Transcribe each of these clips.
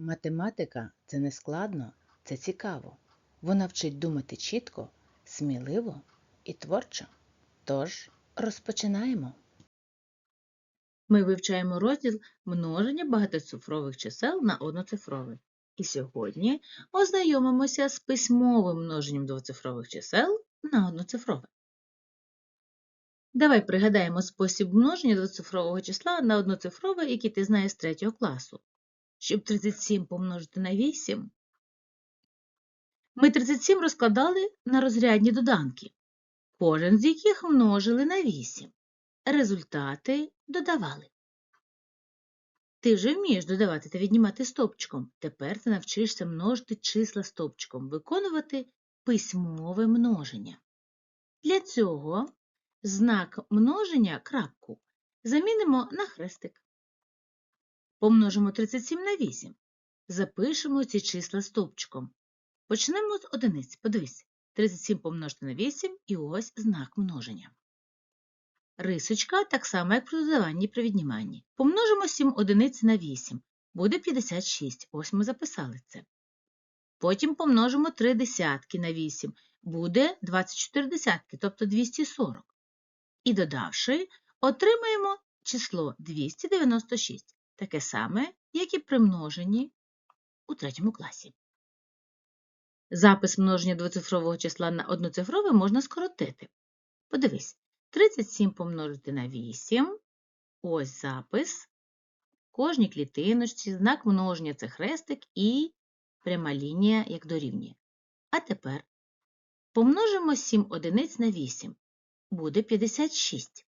Математика це не складно, це цікаво. Вона вчить думати чітко, сміливо і творчо. Тож розпочинаємо. Ми вивчаємо розділ множення багатоцифрових чисел на одноцифрове. І сьогодні ознайомимося з письмовим множенням двоцифрових чисел на одноцифрове. Давай пригадаємо спосіб множення двоцифрового числа на одноцифрове, який ти знаєш з 3 класу. Щоб 37 помножити на 8, ми 37 розкладали на розрядні доданки, кожен з яких множили на 8. Результати додавали. Ти вже вмієш додавати та віднімати стопчиком. Тепер ти навчишся множити числа стопчиком, виконувати письмове множення. Для цього знак множення крапку замінимо на хрестик. Помножимо 37 на 8. Запишемо ці числа стовпчиком. Почнемо з одиниць. Подивись. 37 помножити на 8 і ось знак множення. Рисочка так само, як при додаванні при відніманні. Помножимо 7 одиниць на 8. Буде 56. Ось ми записали це. Потім помножимо 3 десятки на 8. Буде 24 десятки, тобто 240. І додавши, отримаємо число 296 таке саме, як і при множенні у третьому класі. Запис множення двоцифрового числа на одноцифрове можна скоротити. Подивись, 37 помножити на 8. Ось запис. Кожній клітиночці, знак множення це хрестик і пряма лінія, як дорівнює. А тепер помножимо 7 одиниць на 8. Буде 56.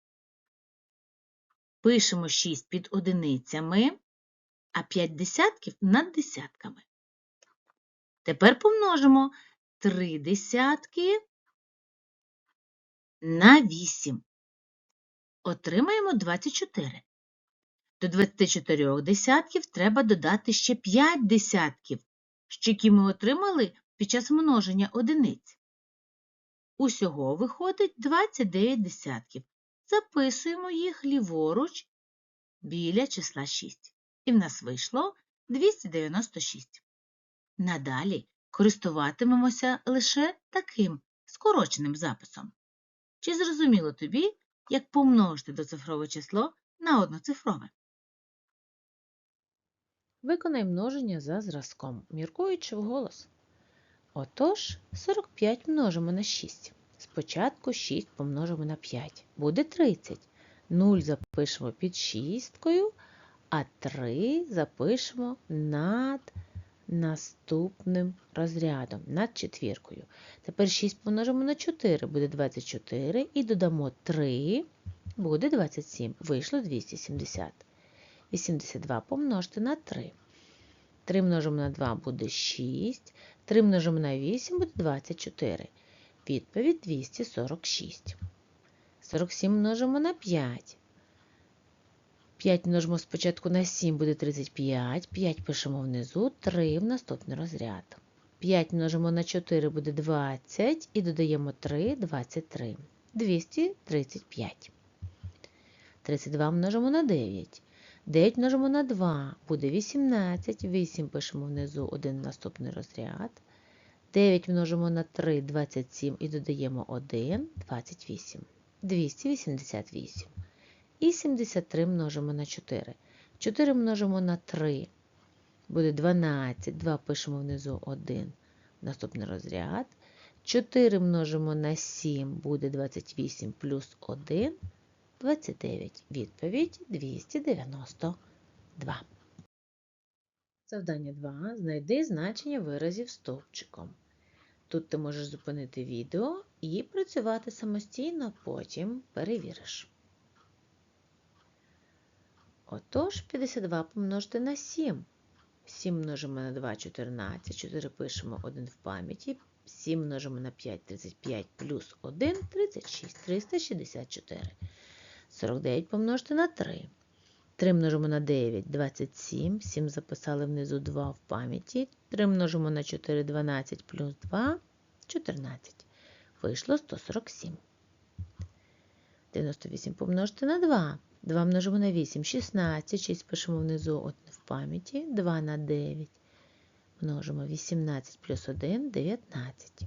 Пишемо 6 під одиницями, а 5 десятків над десятками. Тепер помножимо 3 десятки на 8. Отримаємо 24. До 24 десятків треба додати ще 5 десятків, що які ми отримали під час множення одиниць. Усього виходить 29 десятків. Записуємо їх ліворуч біля числа 6. І в нас вийшло 296. Надалі користуватимемося лише таким скороченим записом. Чи зрозуміло тобі, як помножити доцифрове число на одноцифрове? Виконай множення за зразком, міркуючи вголос. Отож, 45 множимо на 6. Спочатку 6 помножимо на 5. Буде 30. 0 запишемо під шісткою, а 3 запишемо над наступним розрядом, над четвіркою. Тепер 6 помножимо на 4, буде 24, і додамо 3, буде 27. Вийшло 270. 82 помножити на 3. 3 множимо на 2 буде 6, 3 множимо на 8 буде 24. Відповідь 246. 47 множимо на 5. 5 множимо спочатку на 7 буде 35. 5 пишемо внизу, 3 в наступний розряд. 5 множимо на 4 буде 20 і додаємо 3 23. 235. 32 множимо на 9. 9 множимо на 2 буде 18. 8 пишемо внизу, 1 в наступний розряд. 9 множимо на 3 27 і додаємо 1 28. 288. І 73 множимо на 4. 4 множимо на 3. Буде 12. 2 пишемо внизу 1. Наступний розряд. 4 множимо на 7 буде 28 плюс 1. 29. Відповідь 292. Завдання 2. Знайди значення виразів стовпчиком. Тут ти можеш зупинити відео і працювати самостійно, потім перевіриш. Отож, 52 помножити на 7. 7 множимо на 2 14, 4 пишемо 1 в пам'яті. 7 множимо на 5 35 плюс 1 36, 364. 49 помножити на 3. 3 множимо на 9 27. 7 записали внизу 2 в пам'яті. 3 множимо на 4 12 плюс 2 14. Вийшло 147. 98 помножити на 2. 2 множимо на 8 16, 6 пишемо внизу от в пам'яті, 2 на 9. Множимо 18 плюс 1 19.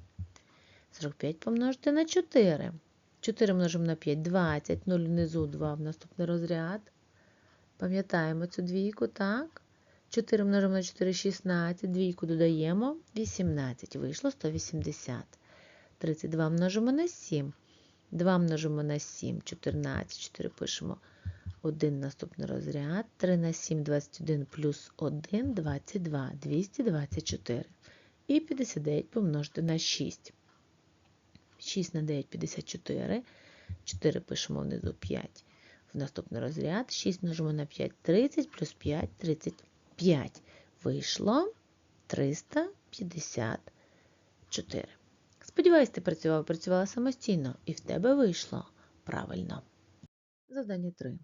45 помножити на 4. 4 множимо на 5 20, 0 внизу 2 в наступний розряд. Пам'ятаємо цю двійку, так? 4 множимо на 4 16, двійку додаємо 18. Вийшло 180. 32 множимо на 7. 2 множимо на 7, 14, 4 пишемо 1 наступний розряд. 3 на 7, 21 плюс 1, 22, 224. І 59 помножити на 6. 6 на 9, 54. 4 пишемо внизу 5. В наступний розряд 6 множимо на 5, 30 плюс 5, 35. Вийшло 354. Сподіваюсь, ти працював, працювала самостійно, і в тебе вийшло правильно. Завдання 3.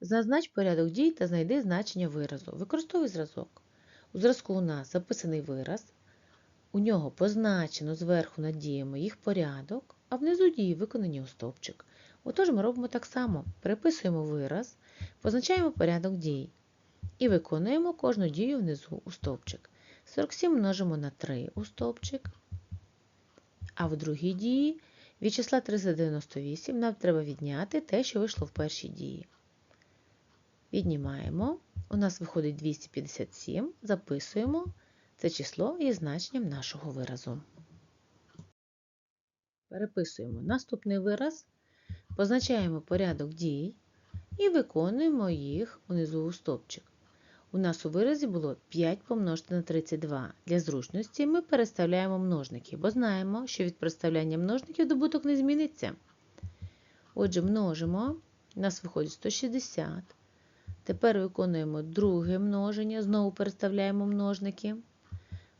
Зазнач порядок дій та знайди значення виразу. Використовуй зразок. У зразку у нас записаний вираз. У нього позначено зверху над діями їх порядок, а внизу дії виконані у стовпчик. Отож ми робимо так само. Переписуємо вираз, позначаємо порядок дій і виконуємо кожну дію внизу у стовпчик. 47 множимо на 3 у стовпчик. А в другій дії від числа 398 нам треба відняти те, що вийшло в першій дії. Віднімаємо. У нас виходить 257, записуємо це число є значенням нашого виразу. Переписуємо наступний вираз, позначаємо порядок дій і виконуємо їх унизу у стовпчик. У нас у виразі було 5 помножити на 32. Для зручності ми переставляємо множники, бо знаємо, що від переставляння множників добуток не зміниться. Отже, множимо, у нас виходить 160. Тепер виконуємо друге множення, знову переставляємо множники.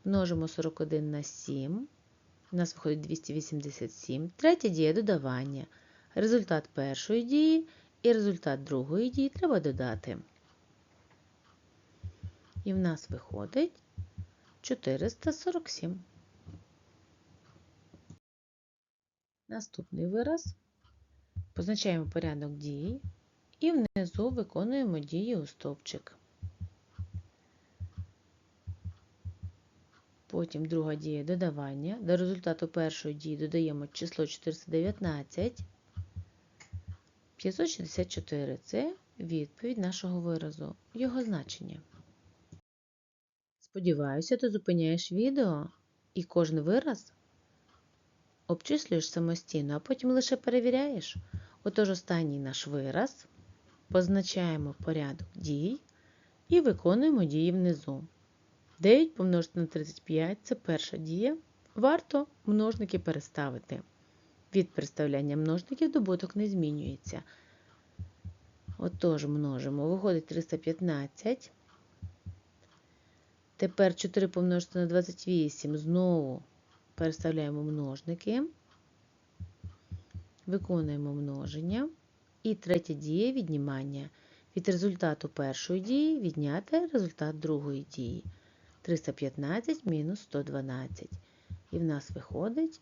Множимо 41 на 7. У нас виходить 287. Третя дія додавання. Результат першої дії і результат другої дії треба додати. І в нас виходить 447. Наступний вираз. Позначаємо порядок дій і внизу виконуємо дії у стовпчик. Потім друга дія додавання. До результату першої дії додаємо число 419. 564 це відповідь нашого виразу, його значення. Сподіваюся, ти зупиняєш відео і кожен вираз обчислюєш самостійно, а потім лише перевіряєш. Отож, останній наш вираз позначаємо порядок дій і виконуємо дії внизу. 9 помножити на 35 це перша дія. Варто множники переставити. Від переставляння множників добуток не змінюється. Отож, множимо. Виходить 315. Тепер 4 помножити на 28. Знову переставляємо множники. Виконуємо множення. І третя дія віднімання. Від результату першої дії відняти результат другої дії. 315 мінус 112. І в нас виходить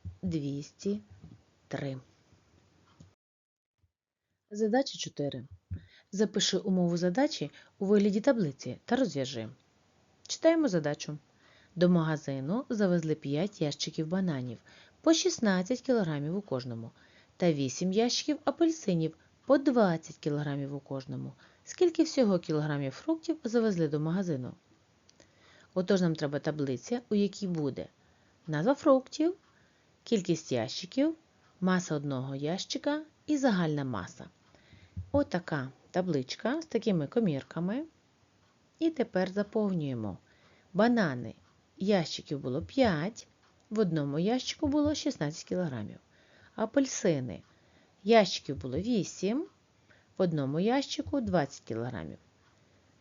203. Задача 4. Запиши умову задачі у вигляді таблиці та розв'яжи. Читаємо задачу. До магазину завезли 5 ящиків бананів по 16 кг у кожному та 8 ящиків апельсинів по 20 кг у кожному. Скільки всього кілограмів фруктів завезли до магазину? Отож, нам треба таблиця, у якій буде назва фруктів, кількість ящиків, маса одного ящика і загальна маса. Отака табличка з такими комірками. І тепер заповнюємо. Банани ящиків було 5, в одному ящику було 16 кг. Апельсини ящиків було 8, в одному ящику 20 кг.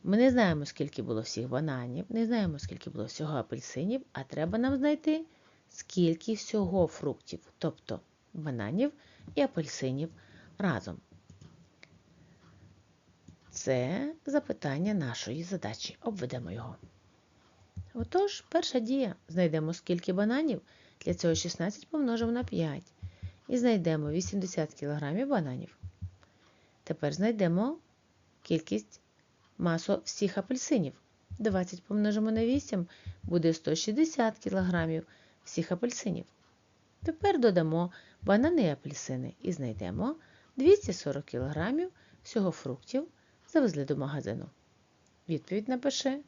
Ми не знаємо, скільки було всіх бананів, не знаємо, скільки було всього апельсинів, а треба нам знайти, скільки всього фруктів, тобто бананів і апельсинів разом. Це запитання нашої задачі. Обведемо його. Отож, перша дія. Знайдемо скільки бананів. Для цього 16 помножимо на 5. І знайдемо 80 кг бананів. Тепер знайдемо кількість масу всіх апельсинів. 20 помножимо на 8 буде 160 кг всіх апельсинів. Тепер додамо банани і апельсини і знайдемо 240 кг всього фруктів завезли до магазину. Відповідь напиши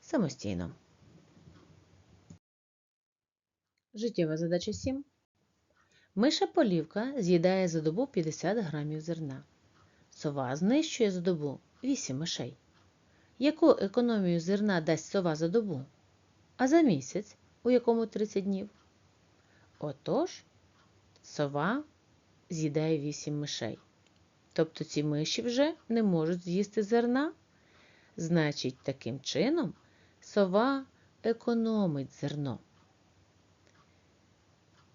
самостійно. Життєва задача 7. Миша полівка з'їдає за добу 50 грамів зерна. Сова знищує за добу 8 мишей. Яку економію зерна дасть сова за добу? А за місяць, у якому 30 днів? Отож, сова з'їдає 8 мишей. Тобто ці миші вже не можуть з'їсти зерна. Значить, таким чином сова економить зерно.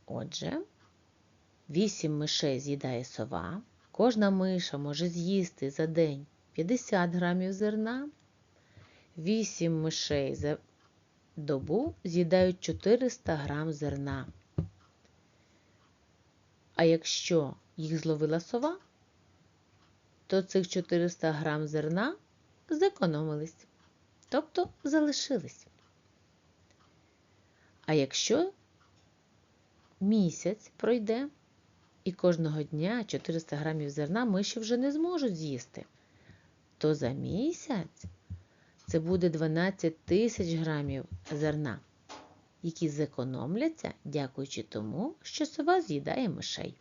Отже, 8 мишей з'їдає сова. Кожна миша може з'їсти за день 50 грамів зерна. 8 мишей за добу з'їдають 400 грам зерна. А якщо їх зловила сова, то цих 400 грам зерна зекономились, тобто залишились. А якщо місяць пройде, і кожного дня 400 грамів зерна миші вже не зможуть з'їсти, то за місяць це буде 12 тисяч грамів зерна, які зекономляться, дякуючи тому, що сова з'їдає мишей.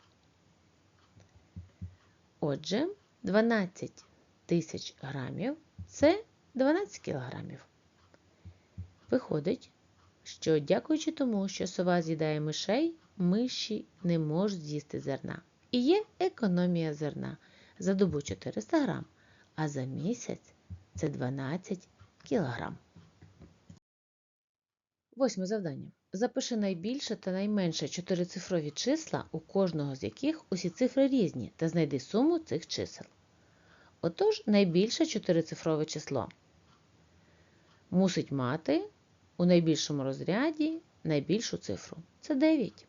Отже, 12 тисяч грамів це 12 кілограмів. Виходить, що дякуючи тому, що сова з'їдає мишей, миші не можуть з'їсти зерна. І є економія зерна за добу 400 грам, а за місяць це 12 кілограм. Восьме завдання. Запиши найбільше та найменше чотирицифрові числа, у кожного з яких усі цифри різні, та знайди суму цих чисел. Отож, найбільше чотирицифрове число мусить мати у найбільшому розряді найбільшу цифру. Це 9.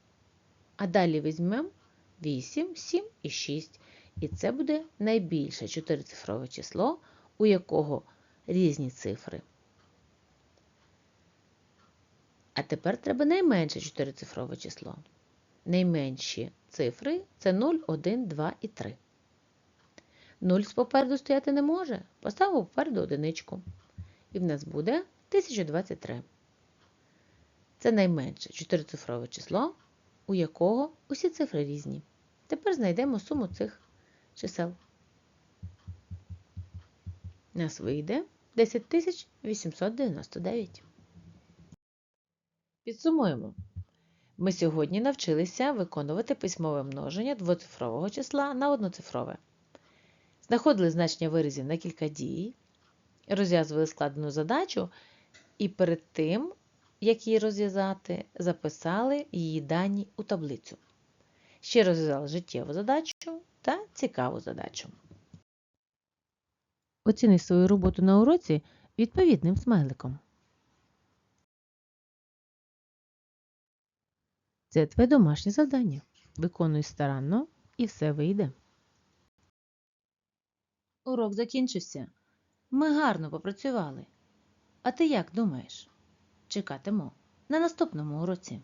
А далі візьмемо 8, 7 і 6. І це буде найбільше чотирицифрове число, у якого різні цифри. А тепер треба найменше чотирицифрове число. Найменші цифри це 0, 1, 2 і 3. 0 попереду стояти не може. Поставимо попереду одиничку. І в нас буде 1023. Це найменше чотирицифрове число, у якого усі цифри різні. Тепер знайдемо суму цих чисел. У нас вийде 10899. Підсумуємо. Ми сьогодні навчилися виконувати письмове множення двоцифрового числа на одноцифрове. Знаходили значення виразів на кілька дій, розв'язували складену задачу і перед тим, як її розв'язати, записали її дані у таблицю. Ще розв'язали життєву задачу та цікаву задачу. Оціни свою роботу на уроці відповідним смайликом. Це твоє домашнє завдання. Виконуй старанно і все вийде. Урок закінчився. Ми гарно попрацювали. А ти як думаєш? Чекатиму на наступному уроці.